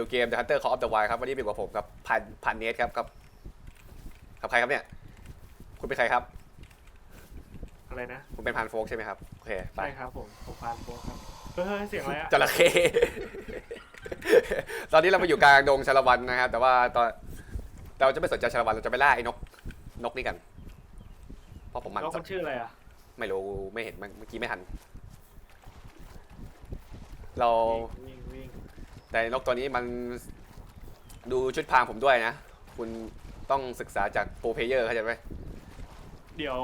อยู่เกม The Hunter Call of the Wild ครับ วันนี้เป็นกับผมครับพันพันเนสครับกับกับใครครับเนี่ย คุณเป็นใครครับ อะไรนะคุณเป็นพันโฟกใช่ไหมครับ โอเค ไป ใช่ครับผมผมพานโบครับเฮ้ยเสียงอะไรอะจระเข้ ตอนนี้เรามาอยู่กลางดงชาละวันนะครับ แต่ว่าตอนแต่เราจะไม่สนใจชาละวันเราจะไปล่าไอ้นก นกนี่กัน เพราะผมมันแล้วคนชื่ออะไรอะไม่รู้ไม่เห็นเมื่อกี้ไม่ทัน เรา วิ่งวิ่ง แต่นกตัวนี้มันดูชุดพรางผมด้วยนะ คุณต้องศึกษาจากโปรเพเยอร์เข้าใจไหมเดี๋ยว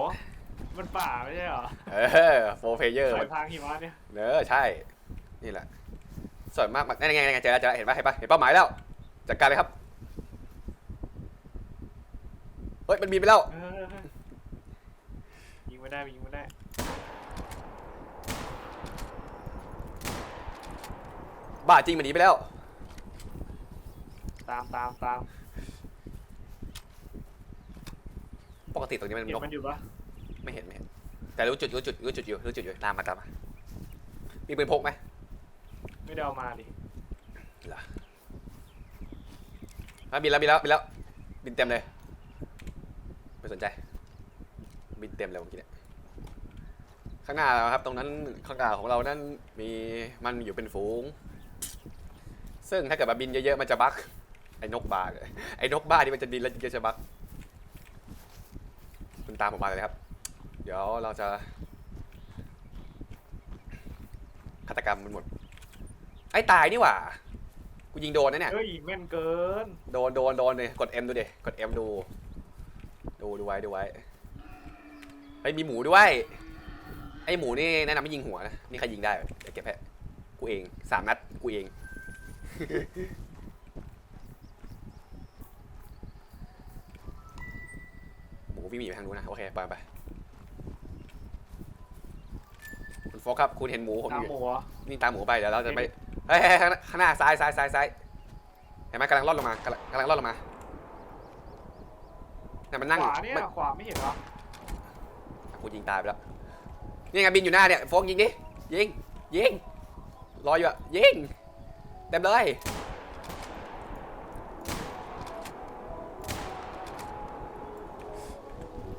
มันป่าไม่ใช่เหรอเออโปรเพเยอร์สายพรางหิมะเนี่ยเออใช่ นี่แหละส่วนมากมันนั่นไงนั่นไงเจอแล้วเจอแล้วเห็นปะเห็นปะเห็นเป้าหมายแล้วจัดการเลยครับเฮ้ยมันบินไปแล้วเออยิงไม่ได้ยิงไม่ได้ บ้าจริงมันหนีไปแล้ว ตามตามตามปกติตรงนี้มันเห็นนกมันอยู่ปะไม่เห็นไม่เห็น แต่รู้จุดรู้จุดรู้จุดอยู่รู้จุดอยู่ตามมาตามมามีปืนพกไหมไม่ได้เอามาดิอะบินแล้วบินแล้วบินแล้ว บินเต็มเลยไม่สนใจ บินเต็มเลยเมื่อกี้เนี่ยข้างหน้าเราครับ ตรงนั้นข้างหน้าของเรานั้นมีมันอยู่เป็นฝูง ซึ่งถ้าเกิดมาบินเยอะๆมันจะบักไอ้นกบ้าเลยไอ้นกบ้าที่มันจะบินแล้วจะบักคุณตามผมมาเลยครับ เดี๋ยวเราจะฆาตกรรมมันหมด ไอ้ตายนี่หว่า กูยิงโดนนะเนี่ย เฮ้ยแม่นเกิน โดนโดนโดนเลยกด M ดูดิกด M ดู ดูดูไว้ดูไว้ไอ้ยมีหมูด้วย ไอ้หมูนี่แนะนำไม่ยิงหัวนะนี่ใครยิงได้เดี๋ยวเก็บให้กูเองสามนัดกูเอง หมูวิ่งหนีไปทางนู้นนะ โอเค ไปไปคุณโฟกครับ คุณเห็นหมูผมตาอมยู่หมูเหรอนี่ตามหมูไปเดี๋ยวเราจะไปเฮ้ยเฮ้ยเฮ้ยข้างหน้าซ้ายซ้ายซ้ายซ้ายเห็นไหมกำลังล่อนลงมากำลังกำลังล่อนลงมาเนี่ยมันนั่งขอยู่วาเนี่ยมัน ขวาไม่เห็นเหรอกูยิงตายไปแล้ว นี่ไงบินอยู่หน้าเนี่ยโฟกยิงดิ ยิง ยิง รออยู่อะยิง เต็มเลย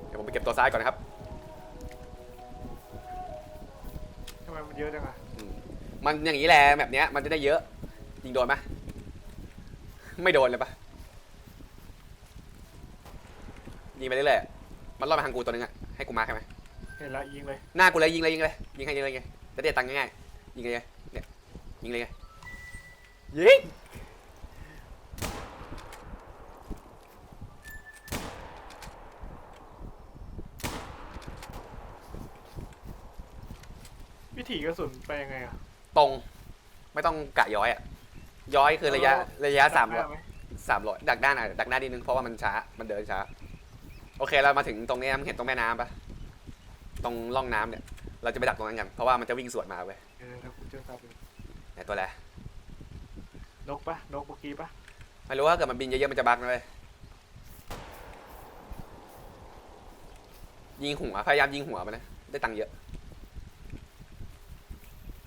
เดี๋ยวผมไปเก็บตัวซ้ายก่อนนะครับทำไมมันเยอะจังอะอืมมันอย่างนี้แหละแบบเนี้ยมันจะได้เยอะยิงโดนไหมไม่โดนเลยปะยิงไปเรื่อยๆมันรอดมาทางกูตัวนึงอะให้กูมาร์คใช่ไหมเห็นละยิงเลยหน้ากูเลยยิงเลยยิงเลยยิงให้ยิงเลยยิงเลยจะได้ตังค์ง่ายๆยิงเลยเนี่ยยิงเลย ยิงวิถีกระสุนไปยังไงอะตรง ไม่ต้องกะย้อยอะย้อยคือระยะระยะสามร้อยดักหน้ไหสามร้อยดักด้านอะดักหน้านิดนึงเพราะว่ามันช้ามันเดินช้า โอเคเรามาถึงตรงนี้มึงเห็นตรงแม่น้ำปะตรงร่องน้ำเนี่ย เราจะไปดักตรงนั้นกันเพราะว่ามันจะวิ่งสวนมาเว้ยเออครับผมเจอครับไหนตัวอะไร นกปะนกเมื่อกี้ปะไม่รู้ว่าเกิดมันบินเยอะๆมันจะบักนะเว้ยยิงหัวพยายามยิงหัวมันนะได้ตังค์เยอะ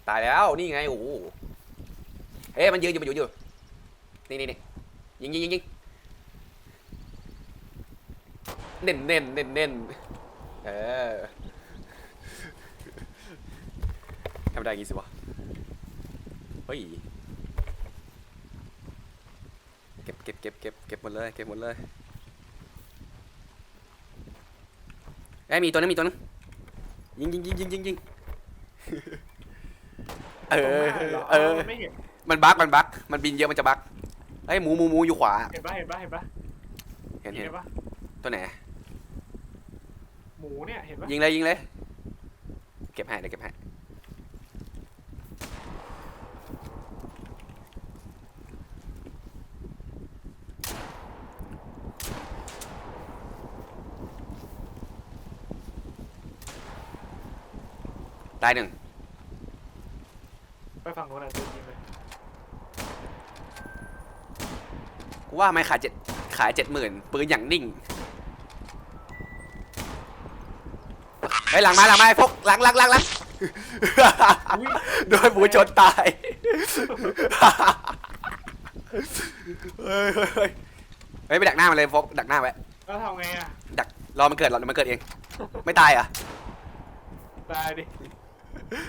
ตายแล้วนี่ไงโอ้โหเอ๊ะมันยืนอยู่มันอยู่อยู่นี่นี่นี่ยิงยิงยิงยิงเน่นเน่นเน่นเน่นเออทำได้อย่างงี้สิวะเฮ้ย เก็บเก็บเก็บเก็บเก็บหมดเลยเก็บหมดเลยไอ้ยมีตัวนึงมีตัวนึงยิงยิงยิงยิงยิงยิงเอตรงอหน้าหรเออไม่เห็นมันบักมันบักมันบินเยอะมันจะบักเฮ้ยหมูหมูหมูอยู่ขวาเห็นปะเห็นปะเห็นปะเห็นเห็นปะตัวไหนหมูเนี่ยเห็นปะยิงเลยยิงเลย เก็บให้เดี๋ยวเก็บให้ ตายหนึ่งไปฝั่งโน้นอะเดินยิงเลยกูว่าไม่ขายเจ็ดขายเจ็ดหมื่นปืนอย่างนิ่งเฮ้ยหลังมาหลังมาไอ้พกหลังหลังหลังหลังโดนหมูชนตาย เฮ้ยเฮ้ยเฮ้ยเฮ้ยไปดักหน้ามันเลยโฟกดักหน้าไว้แล้วทำไงอะดักรอมันเกิดรอมันเกิดเอง ไม่ตายเหรอะ ตายดิ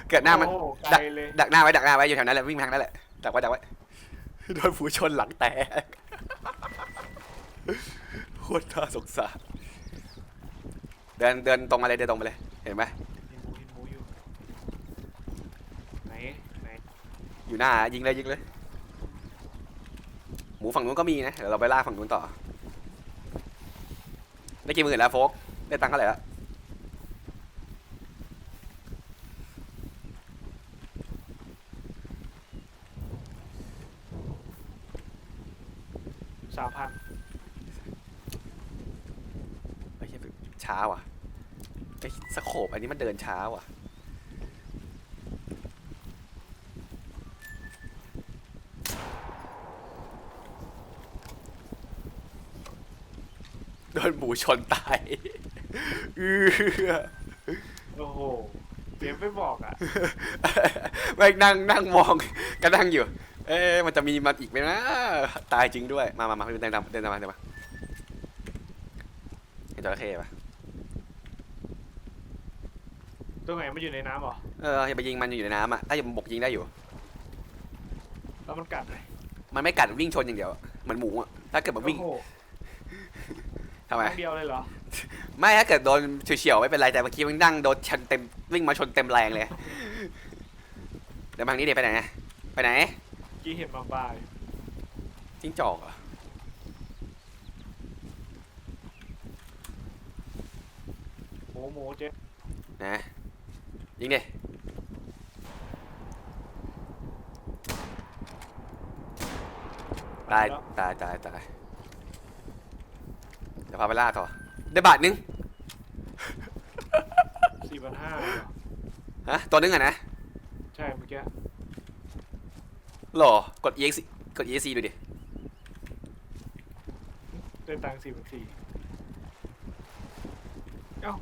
เกิดหน้ามัน โอ้โหไกดัลกเลยดักหน้าไว้ดักหน้าไว้อยู่แถวนั้นแหละวิ่งไปทางนั้นแหละดักไว้ดักไว้โดนฝูชนหลังแตกโคตรน่าสงสารเดินเดินตรงมาเลยเดินตรงมาเลยเห็นไหมเห็นหมูเห็นหมูอยู่ไหนไหนอยู่หน้ายิงเลยยิงเลยหมูฝั่งนู้นก็มีนะเดี๋ยวเราไปล่าฝั่งนู้นต่อได้กี่หมื่นแล้วโฟกได้ตังค์เท่าไหร่แล้ว สามพัน เฮ้ย ช้าว่ะไอ้สโคปอันนี้มันเดินช้าว่ะ โดนหมูชนตายเอื้อโอ้โหเตรียมไม่บอกอะ แม่งนั่งนั่งมองก็นั่งอยู่ เอ๊ะมันจะมีมันอีกไหมนะ ตายจริงด้วย มามามาเดินตามเดินตามมาเดินมาเห็นจระเข้ปะ ตัวไหนมันอยู่ในน้ำเหรอเอออย่าไปยิงมันอยู่ในน้ำอะถ้าอยู่บนบกยิงได้อยู่ แล้วมันกัดไหมมันไม่กัดวิ่งชนอย่างเดียวเหมือนหมูอะถ้าเกิดมันวิ่งโอ้โหทำไม ครั้งเดียวเลยเหรอไม่ถ้าเกิดโดนเฉียวๆไม่เป็นไรแต่เมื่อกี้มันนั่งโดนชนเต็มวิ่งมาชนเต็มแรงเลยเดี๋ยวบางนี้เดี๋ยวไปไหนไปไหนเมื่อกี้เห็นมาบ้าอยู่จิ้งจอกเหรอหมูหมูเจ๊นะ ยิงดิตายแล้วตายตายตายเดี๋ยวพาไปล่าต่อ ได้บาทนึงสี่พันห้าฮะตัวนึงอะนะ ใช่เมื่อกี้หรอกด EX กด EXC ดูดิ ได้ตังค์สี่พันสี่เอ้า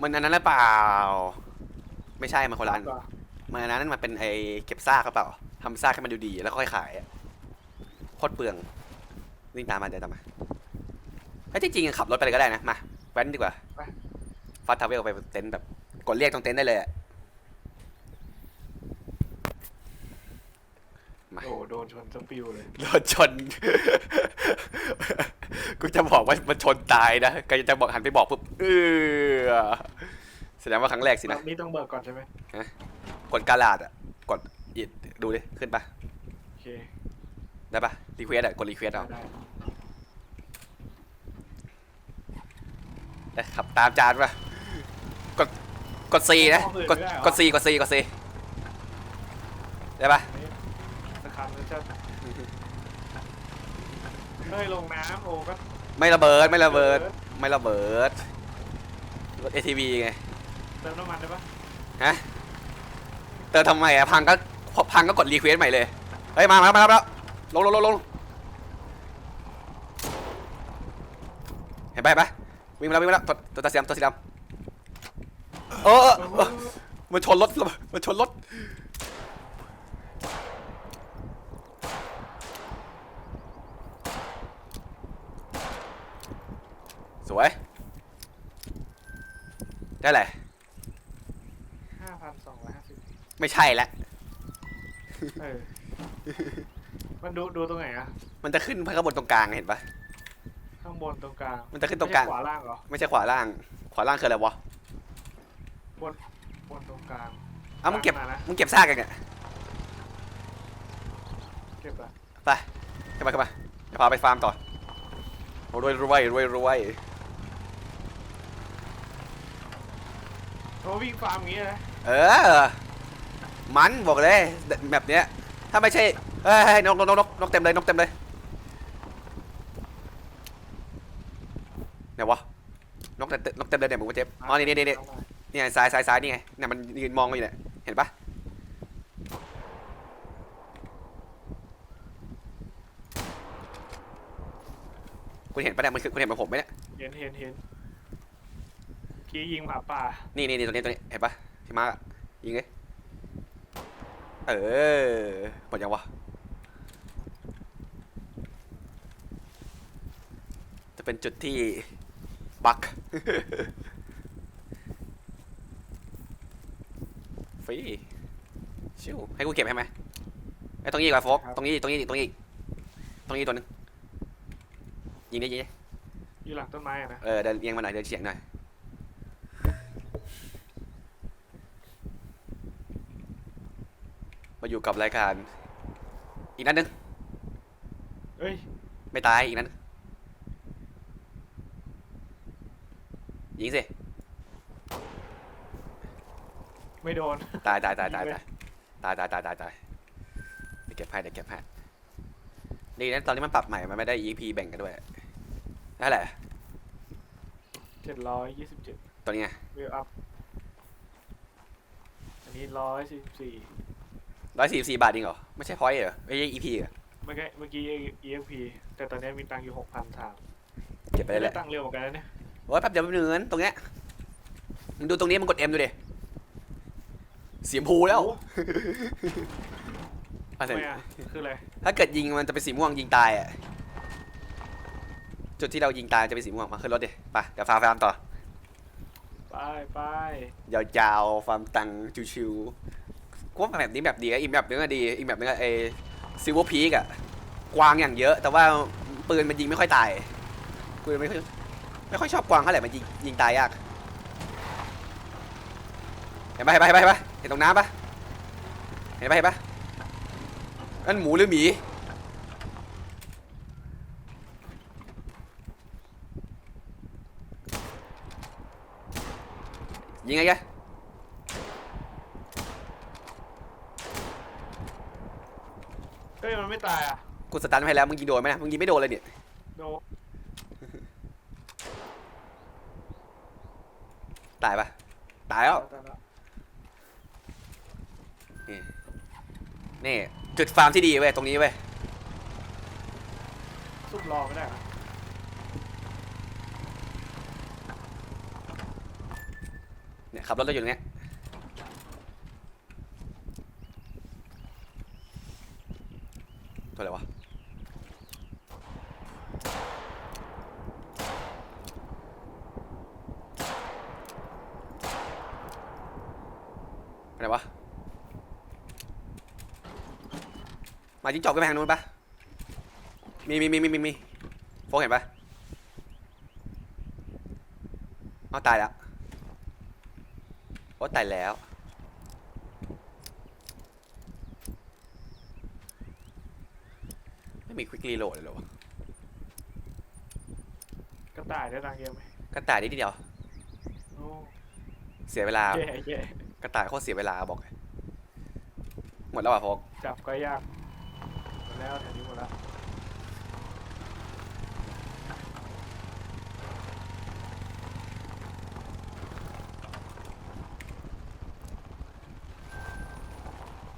มันอันนั้นหรือเปล่า ไม่ใช่มันคนละอันเหรอมันอันนั้นมันเป็นไอเก็บซากหรือเปล่าทำซากให้มันดูดีแล้วค่อยขายอะโคตรเปลืองวิ่งตามมาเดี๋ยวตามมาเฮ้ยจริงๆขับรถไปเลยก็ได้นะมาแว้นดีกว่าฟาดทาวเวลไปเต็นท์แบบกดเรียกตรงเต็นท์ได้เลยอะมาโอ้โหโดนชนสปิวเลยรถชน กูจะบอกว่ามันชนตายนะก็จะบอกหันไปบอกปุ๊บเออ แสดงว่าครั้งแรกสินะ นี่ต้องเบิกก่อนใช่ไหมกดกาลาดอะ กดอิดดูดิ ขึ้นปะโอเคได้ปะรีเควสอะ กดรีเควสเอาได้ได้ขับตามจานปะกด กด C นะ กด กด C กด C กด C ได้ปะสักคำนึงจะเฮ้ยลงน้ำโอ้ก็ไม่ระเบิด ไม่ระเบิด ไม่ระเบิดรถ ATV ไง เติมน้ำมันได้ปะฮะเติมทำไมอะพังก็พังก็กดรีเควสใหม่เลยเฮ้ยมามาแล้วมาแล้วลงลงลงลงเห็นปะเห็นปะวิ่งมาแล้ววิ่งมาแล้วตัวตัวตาสีดำตัวสีดำเออเออเออมันชนรถมันชนรถสวยได้แหละ พันสองร้อยห้าสิบไม่ใช่แล้วเออ มันดูดูตรงไหนอะมันจะขึ้นไปข้างบนตรงกลางเห็นปะ ข้างบนตรงกลางมันจะขึ้นตรงกลาง ไม่ใช่ขวาล่างเหรอ ไม่ใช่ขวาล่าง ขวาล่างคืออะไรวะบนบนตรงกลางเอ้ามึงเก็บมานะมึงเก็บซากกันเนี่ยเก็บอะไปขึ้นมาขึ้นมาเดี๋ยวพาไปฟาร์มต่อโอ้รวยรวยรวยรวยเพราะวิ่งฟาร์มอย่างงี้นะ เออ มันบอกเลยแบบเนี้ย ถ้าไม่ใช่เฮ้ยเฮ้ยนกนกนกนกนกเต็มเลยนกเต็มเลยไหนวะนกเต็มนกเต็มเลยเนี่ยมึงเจ็บอ๋อนี่นี่นี่นี่เอามานี่ไงซ้ายซ้ายซ้ายนี่ไงเนี่ยมันยืนมองอยู่เนี่ยเห็นปะคุณเห็นปะเนี่ยมันคือคุณเห็นเหมือนผมไหมเนี่ยเห็นเห็นเห็นกี้ยิงหมาป่านี่นี่นี่ตัวนี้ตัวนี้เห็นปะ ที่มายิงเลยเออหมดยังวะจะเป็นจุดที่บักฟรีชิวให้กูเก็บให้ไหมไอ้ตรงนี้ก่อนโฟกตรงนี้ตรงนี้ตรงนี้ตรงนี้ตัวนึงยิงได้ยิงยิงหลังต้นไม้อะนะ เออเดินเอียงมาหน่อยเดินเฉียงหน่อย อยู่กับรายการ อีกนัดหนึงเอ้ยไม่ตายอีกนัดหนึงยิงสิ ไม่โดน ตายตายตายตายยิงเลตายยตายตายตายตายตายเดี๋ยวเก็บให้เดี๋ยวเก็บให้ดีนะตอนนี้มันปรับใหม่ มันไม่ได้ EP แบ่งกันด้วยนั่นแหละเจ็ดร้อยยี่สิบเจ็ดตัวนี้ไง วิวอัพ อันนี้ร้อยสี่สิบสี่ ร้อยสี่สี่บาทจริงเหรอ ไม่ใช่พอยต์เหรอ ไม่ใช่ EP เหรอเมื่อกี้เมื่อกี้ EXP แต่ตอนนี้มีตังค์อยู่หกพันสามเก็บไปเลยแหได้ละตังค์เร็วเหมือนกันนะเนี่ยโอ้ยแป๊บเดียวแป๊บนึงนั้นตรงเนี้ยมึงดูตรงนี้มึงกด M ดูดิสีชมพูแล้วอะเสร็จทำไมอะคืออะไรถ้าเกิดยิงมันจะเป็นสีม่วงยิงตายอะ จุดที่เรายิงตายจะเป็นสีม่วงมาขึ้นรถดิไปเดี๋ยวฟาร์มฟาร์มต่อ ไปไปยาวๆฟาร์มตังชิวๆ กูว่าแบบนี้แบบดีอะอีกแบบนึงอะดีอีกแบบนึงอะไอซิลเวอร์พีกอะกวางอย่างเยอะ แต่ว่าปืนมันยิงไม่ค่อยตายกูไม่ค่อยไม่ค่อยชอบกวางเท่าไหร่มันยิงยิงตายยากเห็นปะเห็นปะเห็นปะเห็นปะเห็นตรงน้ำปะเห็นปะเห็นปะนั่นหมูหรือหมียิงไงแก เฮ้ย มันไม่ตายอะกูสตันไปแล้วมึงยิงโดนไหมนะมึงยิงไม่โดนเลยเนี่ยโดตายปะตายแล้วตายแล้วนี่จุดฟาร์มที่ดีเว้ยตรงนี้เว้ยซุ่มรอไม่ได้เหรอเนี่ยขับรถเราอยู่ตรงเนี้ยตัวอะไรวะ อะไรวะมาจิ้งจอกไปทางนู้นปะมีมีมีมีมีมีโฟกเห็นปะเอาตายแล้วโอ้ตายแล้วไม่มีควิกรีโหลดเลยเหรอวะกระต่ายได้ตังค์เยอะไหมกระต่ายนิดเดียวโอ้เสียเวลา แย่แย่ กระต่ายโคตรเสียเวลาบอกเลยหมดแล้วอะพกจับก็ยากหมดแล้วแถวนี้หมดแล้ว